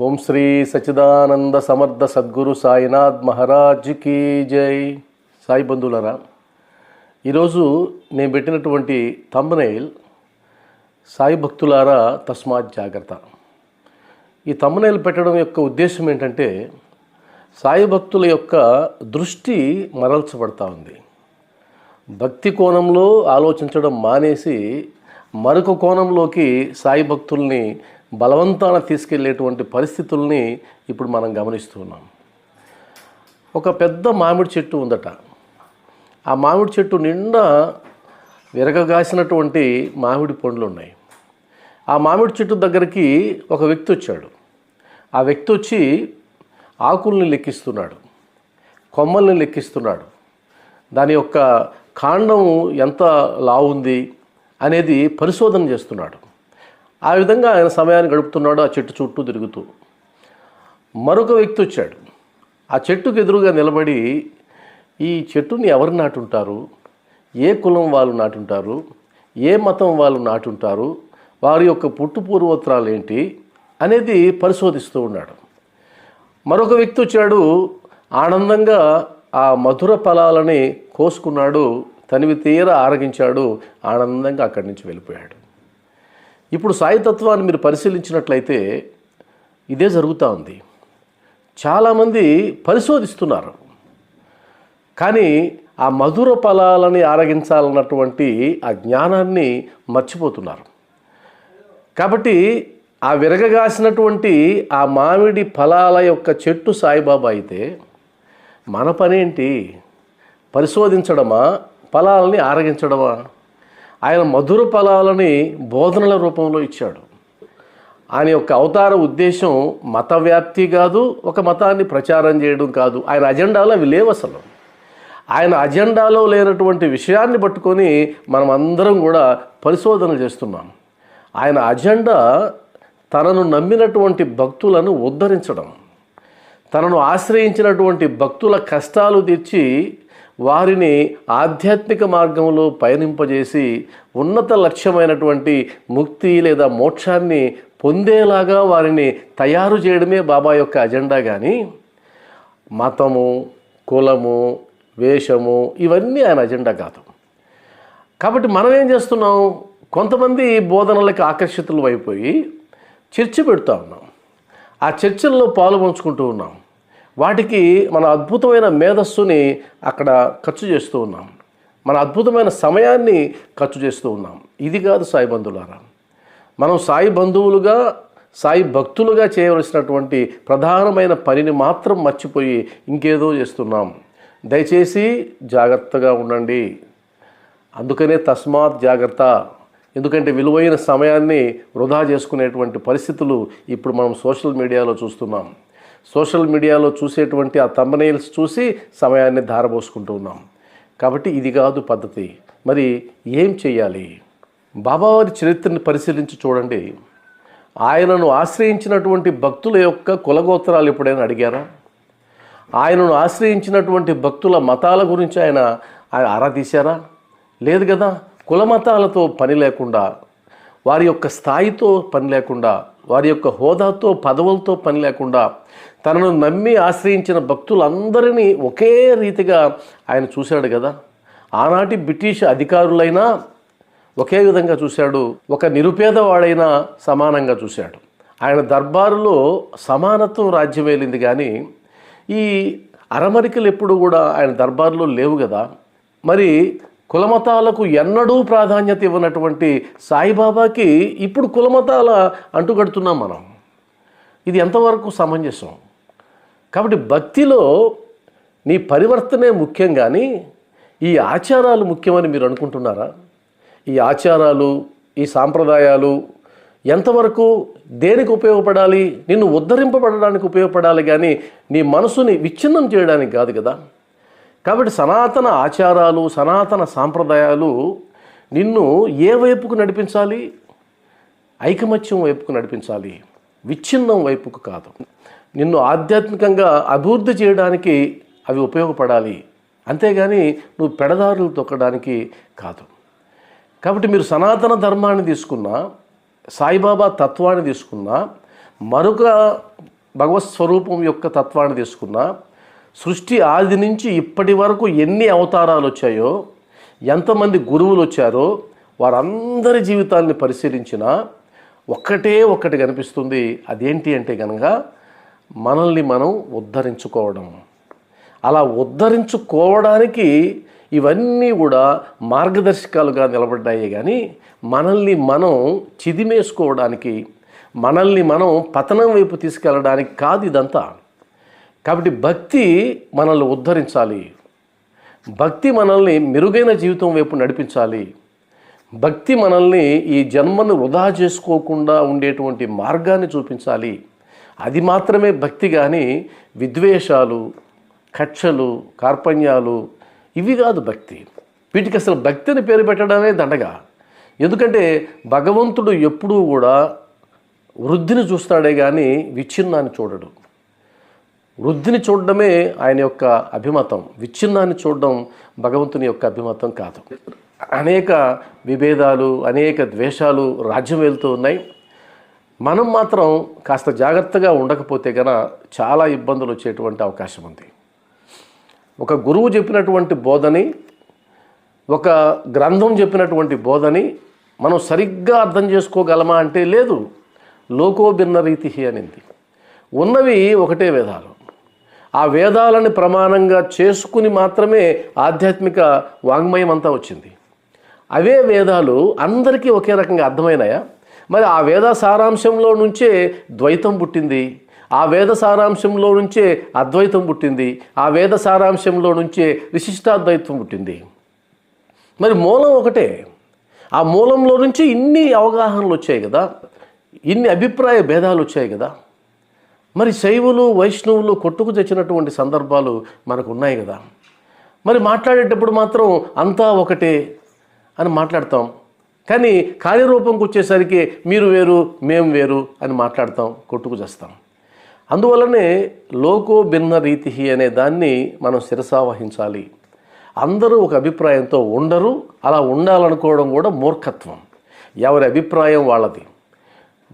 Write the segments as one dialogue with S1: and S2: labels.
S1: ఓం శ్రీ సచిదానంద సమర్థ సద్గురు సాయినాథ్ మహారాజ్ కీ జై. సాయి బంధువులరా ఈరోజు నేను పెట్టినటువంటి తమ్నైల్ సాయి భక్తులారా తస్మాత్ జాగ్రత్త. ఈ తమ్నైల్ పెట్టడం యొక్క ఉద్దేశం ఏంటంటే సాయి భక్తుల యొక్క దృష్టి మరల్చబడతా ఉంది. భక్తి కోణంలో ఆలోచించడం మానేసి మరొక కోణంలోకి సాయి భక్తుల్ని బలవంతాన తీసుకెళ్ళేటువంటి పరిస్థితుల్ని ఇప్పుడు మనం గమనిస్తున్నాం ఒక పెద్ద మామిడి చెట్టు ఉందట. ఆ మామిడి చెట్టు నిండా విరగగాసినటువంటి మామిడి పండ్లు ఉన్నాయి. ఆ మామిడి చెట్టు దగ్గరికి ఒక వ్యక్తి వచ్చాడు. ఆ వ్యక్తి వచ్చి ఆకుల్ని లెక్కిస్తున్నాడు. కొమ్మల్ని లెక్కిస్తున్నాడు. దాని యొక్క కాండం ఎంత లావుంది అనేది పరిశోధన చేస్తున్నాడు. ఆ విధంగా ఆయన సమయాన్ని గడుపుతున్నాడు ఆ చెట్టు చుట్టూ తిరుగుతూ. మరొక వ్యక్తి వచ్చాడు. ఆ చెట్టుకు ఎదురుగా నిలబడి ఈ చెట్టుని ఎవరు నాటుంటారు? ఏ కులం వాళ్ళు నాటుంటారు? ఏ మతం వాళ్ళు నాటుంటారు? వారి యొక్క పుట్టు పూర్వోత్తరాలు ఏంటి? అనేది పరిశోధిస్తూ ఉన్నాడు. మరొక వ్యక్తి వచ్చాడు ఆనందంగా ఆ మధుర ఫలాలని కోసుకున్నాడు తనివి తీర ఆరగించాడు ఆనందంగా అక్కడి నుంచి వెళ్ళిపోయాడు. ఇప్పుడు సాయితత్వాన్ని మీరు పరిశీలించినట్లయితే ఇదే జరుగుతూ ఉంది. చాలామంది పరిశోధిస్తున్నారు. కానీ ఆ మధుర ఫలాలని ఆరగించాలన్నటువంటి ఆ జ్ఞానాన్ని మర్చిపోతున్నారు. కాబట్టి ఆ విరగగాసినటువంటి ఆ మామిడి ఫలాల యొక్క చెట్టు సాయిబాబా అయితే మన పనేంటి? పరిశోధించడమా? ఫలాలని ఆరగించడమా? ఆయన మధుర ఫలాలని బోధనల రూపంలో ఇచ్చాడు. ఆయన యొక్క అవతార ఉద్దేశం మత వ్యాప్తి కాదు ఒక మతాన్ని ప్రచారం చేయడం కాదు. ఆయన అజెండాలో అవి లేవు అసలు. ఆయన అజెండాలో లేనటువంటి విషయాన్ని పట్టుకొని మనం అందరం కూడా పరిశోధన చేస్తున్నాం. ఆయన అజెండా తనను నమ్మినటువంటి భక్తులను ఉద్ధరించడం. తనను ఆశ్రయించినటువంటి భక్తుల కష్టాలు తీర్చి వారిని ఆధ్యాత్మిక మార్గంలో పయనింపజేసి ఉన్నత లక్ష్యమైనటువంటి ముక్తి లేదా మోక్షాన్ని పొందేలాగా వారిని తయారు చేయడమే బాబా యొక్క అజెండా కానీ మతము కులము వేషము ఇవన్నీ ఆయన అజెండా కాదు. కాబట్టి మనం ఏం చేస్తున్నాం? కొంతమంది బోధనలకు ఆకర్షితులు అయిపోయి చర్చ పెడుతూ ఉన్నాం. ఆ చర్చల్లో పాలు పంచుకుంటూ ఉన్నాం. వాటికి మన అద్భుతమైన మేధస్సుని అక్కడ ఖర్చు చేస్తూ ఉన్నాం. మన అద్భుతమైన సమయాన్ని ఖర్చు చేస్తూ ఉన్నాం. ఇది కాదు సాయి బంధువులారా. మనం సాయి బంధువులుగా సాయి భక్తులుగా చేయవలసినటువంటి ప్రధానమైన పనిని మాత్రం మర్చిపోయి ఇంకేదో చేస్తున్నాం. దయచేసి జాగ్రత్తగా ఉండండి. అందుకనే తస్మాత్ జాగ్రత్త. ఎందుకంటే విలువైన సమయాన్ని వృధా చేసుకునేటువంటి పరిస్థితులు ఇప్పుడు మనం సోషల్ మీడియాలో చూస్తున్నాం. సోషల్ మీడియాలో చూసేటువంటి ఆ తమ్మనైల్స్ చూసి సమయాన్ని ధారపోసుకుంటూ ఉన్నాం. కాబట్టి ఇది కాదు పద్ధతి. మరి ఏం చేయాలి? బాబావారి చరిత్రను పరిశీలించి చూడండి. ఆయనను ఆశ్రయించినటువంటి భక్తుల యొక్క కులగోత్రాలు ఎప్పుడైనా అడిగారా? ఆయనను ఆశ్రయించినటువంటి భక్తుల మతాల గురించి ఆయన ఆయన ఆరా తీశారా? లేదు కదా? కుల మతాలతో పని లేకుండా వారి యొక్క స్థాయితో పని లేకుండా వారి యొక్క హోదాతో పదవులతో పని లేకుండా తనను నమ్మి ఆశ్రయించిన భక్తులందరినీ ఒకే రీతిగా ఆయన చూశాడు కదా. ఆనాటి బ్రిటిష్ అధికారులైనా ఒకే విధంగా చూశాడు. ఒక నిరుపేదవాడైనా సమానంగా చూశాడు. ఆయన దర్బారులో సమానత్వం రాజ్యమేలింది కానీ ఈ అరమరికలు ఎప్పుడు కూడా ఆయన దర్బారులో లేవు కదా. మరి కులమతాలకు ఎన్నడూ ప్రాధాన్యత ఇవ్వనటువంటి సాయిబాబాకి ఇప్పుడు కులమతాల అంటుకడుతున్నాం మనం. ఇది ఎంతవరకు సమంజసం? కాబట్టి భక్తిలో నీ పరివర్తనే ముఖ్యం కానీ ఈ ఆచారాలు ముఖ్యమని మీరు అనుకుంటున్నారా? ఈ ఆచారాలు ఈ సాంప్రదాయాలు ఎంతవరకు దేనికి ఉపయోగపడాలి? నిన్ను ఉద్ధరింపబడడానికి ఉపయోగపడాలి కానీ నీ మనసుని విచ్ఛిన్నం చేయడానికి కాదు కదా? కాబట్టి సనాతన ఆచారాలు సనాతన సాంప్రదాయాలు నిన్ను ఏ వైపుకు నడిపించాలి? ఐకమత్యం వైపుకు నడిపించాలి. విచ్ఛిన్నం వైపుకు కాదు. నిన్ను ఆధ్యాత్మికంగా అభివృద్ధి చేయడానికి అవి ఉపయోగపడాలి. అంతేగాని నువ్వు పెడదారులు తొక్కడానికి కాదు. కాబట్టి మీరు సనాతన ధర్మాన్ని తీసుకున్నా సాయిబాబా తత్వాన్ని తీసుకున్నా మరొక భగవత్ స్వరూపం యొక్క తత్వాన్ని తీసుకున్నా సృష్టి ఆది నుంచి ఇప్పటి వరకు ఎన్ని అవతారాలు వచ్చాయో ఎంతమంది గురువులు వచ్చారో వారందరి జీవితాన్ని పరిశీలించినా ఒక్కటే ఒక్కటి కనిపిస్తుంది. అదేంటి అంటే కనుక మనల్ని మనం ఉద్ధరించుకోవడం. అలా ఉద్ధరించుకోవడానికి ఇవన్నీ కూడా మార్గదర్శకాలుగా నిలబడ్డాయి కానీ మనల్ని మనం చిదిమేసుకోవడానికి మనల్ని మనం పతనం వైపు తీసుకెళ్ళడానికి కాదు ఇదంతా. కాబట్టి భక్తి మనల్ని ఉద్ధరించాలి. భక్తి మనల్ని మెరుగైన జీవితం వైపు నడిపించాలి. భక్తి మనల్ని ఈ జన్మను వృధా చేసుకోకుండా ఉండేటువంటి మార్గాన్ని చూపించాలి. అది మాత్రమే భక్తి కానీ విద్వేషాలు కక్షలు కార్పణ్యాలు ఇవి కాదు భక్తి. వీటికి అసలు భక్తిని పేరు పెట్టడమే దండగా. ఎందుకంటే భగవంతుడు ఎప్పుడూ కూడా వృద్ధిని చూస్తాడే కానీ విచ్ఛిన్నాన్ని చూడడు. వృద్ధిని చూడడమే ఆయన యొక్క అభిమతం విచ్ఛిన్నాన్ని చూడడం భగవంతుని యొక్క అభిమతం కాదు. అనేక విభేదాలు అనేక ద్వేషాలు రాజ్యం వెళ్తూ ఉన్నాయి. మనం మాత్రం కాస్త జాగ్రత్తగా ఉండకపోతే గన చాలా ఇబ్బందులు వచ్చేటువంటి అవకాశం ఉంది. ఒక గురువు చెప్పినటువంటి బోధని ఒక గ్రంథం చెప్పినటువంటి బోధని మనం సరిగ్గా అర్థం చేసుకోగలమా అంటే లేదు. లోకో భిన్న రీతి అనింది. ఉన్నవి ఒకటే విధాలు ఆ వేదాలని ప్రమాణంగా చేసుకుని మాత్రమే ఆధ్యాత్మిక వాంగ్మయం అంతా వచ్చింది. అవే వేదాలు అందరికీ ఒకే రకంగా అర్థమైనాయా? మరి ఆ వేద సారాంశంలో నుంచే ద్వైతం పుట్టింది. ఆ వేద సారాంశంలో నుంచే అద్వైతం పుట్టింది. ఆ వేద సారాంశంలో నుంచే విశిష్టాద్వైతం పుట్టింది. మరి మూలం ఒకటే. ఆ మూలంలో నుంచి ఇన్ని అవగాహనలు వచ్చాయి కదా. ఇన్ని అభిప్రాయ భేదాలు వచ్చాయి కదా. మరి శైవులు వైష్ణవులు కొట్టుకు తెచ్చినటువంటి సందర్భాలు మనకు ఉన్నాయి కదా. మరి మాట్లాడేటప్పుడు మాత్రం అంతా ఒకటే అని మాట్లాడతాం. కానీ కార్యరూపంకి వచ్చేసరికి మీరు వేరు మేము వేరు అని మాట్లాడతాం కొట్టుకు చేస్తాం. అందువల్లనే లోకో భిన్న రీతి అనే దాన్ని మనం శిరసావహించాలి అందరూ ఒక అభిప్రాయంతో ఉండరు అలా ఉండాలనుకోవడం కూడా మూర్ఖత్వం. ఎవరి అభిప్రాయం వాళ్ళది.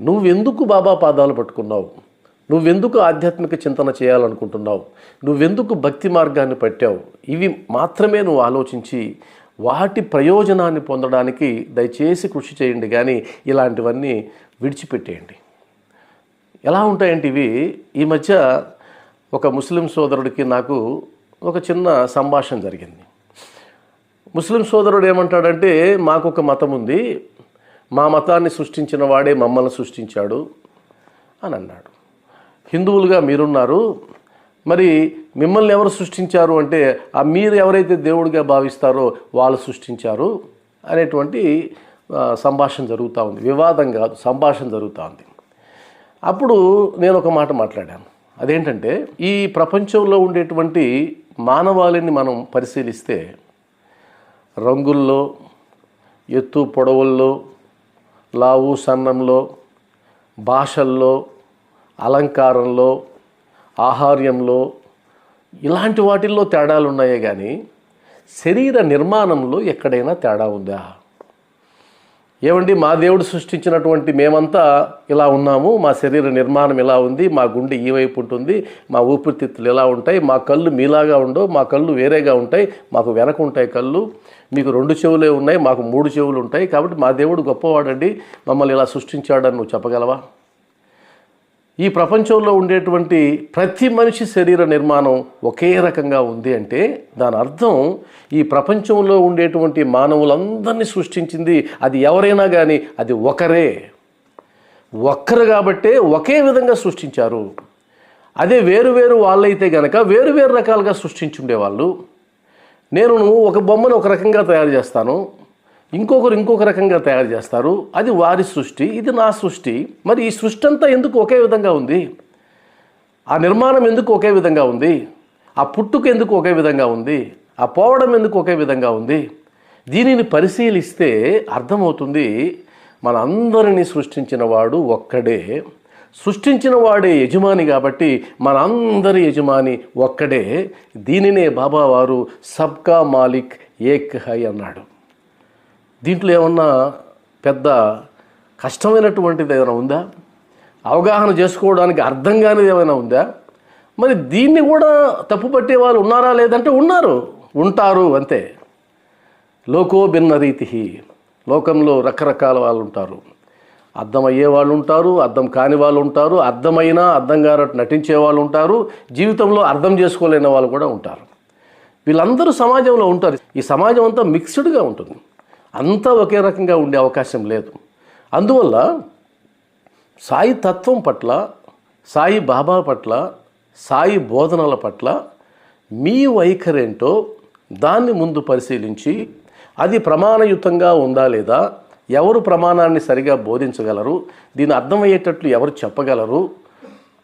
S1: నువ్వెందుకు బాబా పాదాలు పట్టుకున్నావు? నువ్వెందుకు ఆధ్యాత్మిక చింతన చేయాలనుకుంటున్నావు? నువ్వెందుకు భక్తి మార్గాన్ని పట్టావు? ఇవి మాత్రమే నువ్వు ఆలోచించి వాటి ప్రయోజనాన్ని పొందడానికి దయచేసి కృషి చేయండి కానీ ఇలాంటివన్నీ విడిచిపెట్టేయండి. ఎలా ఉంటాయంటే ఇవి? ఈ మధ్య ఒక ముస్లిం సోదరుడికి నాకు ఒక చిన్న సంభాషణ జరిగింది. ముస్లిం సోదరుడు ఏమంటాడంటే మాకు ఒక మతం ఉంది. మా మతాన్ని సృష్టించిన వాడే మమ్మల్ని సృష్టించాడు అని అన్నాడు. హిందువులుగా మీరున్నారు. మరి మిమ్మల్ని ఎవరు సృష్టించారు అంటే ఆ మీరు ఎవరైతే దేవుడిగా భావిస్తారో వాళ్ళు సృష్టించారు అనేటువంటి సంభాషణ జరుగుతూ ఉంది. వివాదం కాదు సంభాషణ జరుగుతూ ఉంది. అప్పుడు నేను ఒక మాట మాట్లాడాను. అదేంటంటే ఈ ప్రపంచంలో ఉండేటువంటి మానవాళిని మనం పరిశీలిస్తే రంగుల్లో ఎత్తు పొడవుల్లో లావు సన్నంలో భాషల్లో అలంకారంలో ఆహార్యంలో ఇలాంటి వాటిల్లో తేడాలు ఉన్నాయే కానీ శరీర నిర్మాణంలో ఎక్కడైనా తేడా ఉందా? ఏమండి మా దేవుడు సృష్టించినటువంటి మేమంతా ఇలా ఉన్నాము మా శరీర నిర్మాణం ఇలా ఉంది మా గుండె ఈ వైపు ఉంటుంది మా ఊపిరితిత్తులు ఇలా ఉంటాయి మా కళ్ళు మీలాగా ఉండవు మా కళ్ళు వేరేగా ఉంటాయి మాకు వెనక ఉంటాయి కళ్ళు మీకు రెండు చెవులే ఉన్నాయి మాకు మూడు చెవులు ఉంటాయి కాబట్టి మా దేవుడు గొప్పవాడండి మమ్మల్ని ఇలా సృష్టించాడని నువ్వు చెప్పగలవా? ఈ ప్రపంచంలో ఉండేటువంటి ప్రతి మనిషి శరీర నిర్మాణం ఒకే రకంగా ఉంది అంటే దాని అర్థం ఈ ప్రపంచంలో ఉండేటువంటి మానవులందరినీ సృష్టించింది అది ఎవరైనా కానీ అది ఒకరే. ఒక్కరు కాబట్టే ఒకే విధంగా సృష్టించారు. అదే వేరు వేరు వాళ్ళైతే గనక వేరు వేరు రకాలుగా సృష్టించుండేవాళ్ళు. నేను ఒక బొమ్మను ఒక రకంగా తయారు చేస్తాను. ఇంకొకరు ఇంకొక రకంగా తయారు చేస్తారు. అది వారి సృష్టి ఇది నా సృష్టి. మరి ఈ సృష్టి అంతా ఎందుకు ఒకే విధంగా ఉంది? ఆ నిర్మాణం ఎందుకు ఒకే విధంగా ఉంది? ఆ పుట్టుక ఎందుకు ఒకే విధంగా ఉంది? ఆ పోవడం ఎందుకు ఒకే విధంగా ఉంది? దీనిని పరిశీలిస్తే అర్థమవుతుంది మనందరినీ సృష్టించిన వాడు ఒక్కడే. సృష్టించిన వాడే యజమాని కాబట్టి మన అందరి యజమాని ఒక్కడే. దీనినే బాబా వారు సబ్కా మాలిక్ ఏక్ హై అన్నాడు. దీంట్లో ఏమన్నా పెద్ద కష్టమైనటువంటిది ఏమైనా ఉందా? అవగాహన చేసుకోవడానికి అర్థం కానిది ఏమైనా ఉందా? మరి దీన్ని కూడా తప్పుపట్టే వాళ్ళు ఉన్నారా లేదంటే ఉన్నారు. ఉంటారు అంతే. లోకో భిన్న రీతి లోకంలో రకరకాల వాళ్ళు ఉంటారు. అర్థమయ్యే వాళ్ళు ఉంటారు అర్థం కాని వాళ్ళు ఉంటారు అర్థమైనా అర్థం కానట్టు నటించే వాళ్ళు ఉంటారు జీవితంలో అర్థం చేసుకోలేని వాళ్ళు కూడా ఉంటారు. వీళ్ళందరూ సమాజంలో ఉంటారు. ఈ సమాజం అంతా మిక్స్డ్గా ఉంటుంది. అంతా ఒకే రకంగా ఉండే అవకాశం లేదు. అందువల్ల సాయి తత్వం పట్ల సాయి బాబా పట్ల సాయి బోధనల పట్ల మీ వైఖరేంటో దాన్ని ముందు పరిశీలించి అది ప్రమాణయుతంగా ఉందా లేదా ఎవరు ప్రమాణాన్ని సరిగా బోధించగలరు దీని అర్థమయ్యేటట్లు ఎవరు చెప్పగలరు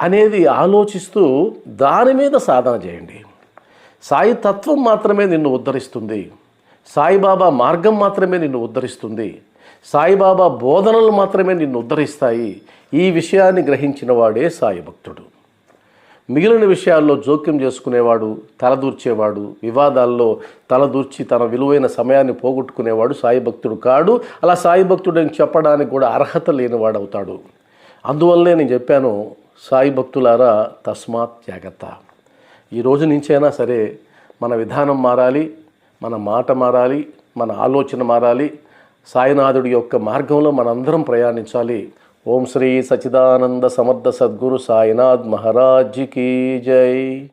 S1: అనేది ఆలోచిస్తూ దాని మీద సాధన చేయండి. సాయి తత్వం మాత్రమే నిన్ను ఉద్ధరిస్తుంది. సాయిబాబా మార్గం మాత్రమే నిన్ను ఉద్ధరిస్తుంది. సాయిబాబా బోధనలు మాత్రమే నిన్ను ఉద్ధరిస్తాయి. ఈ విషయాన్ని గ్రహించిన వాడే సాయి భక్తుడు మిగిలిన విషయాల్లో జోక్యం చేసుకునేవాడు తలదూర్చేవాడు వివాదాల్లో తలదూర్చి తన విలువైన సమయాన్ని పోగొట్టుకునేవాడు సాయి భక్తుడు కాడు. అలా సాయి అని చెప్పడానికి కూడా అర్హత లేనివాడు అవుతాడు అందువల్లనే నేను చెప్పాను సాయి భక్తులారా తస్మాత్ జాగ్రత్త. ఈ రోజు నుంచైనా సరే మన విధానం మారాలి. మన మాట మారాలి మన ఆలోచన మారాలి సాయినాథుడి యొక్క మార్గంలో మనందరం ప్రయాణించాలి. ఓం శ్రీ సచిదానంద సమర్థ సద్గురు సాయినాథ్ మహారాజ్కి జై.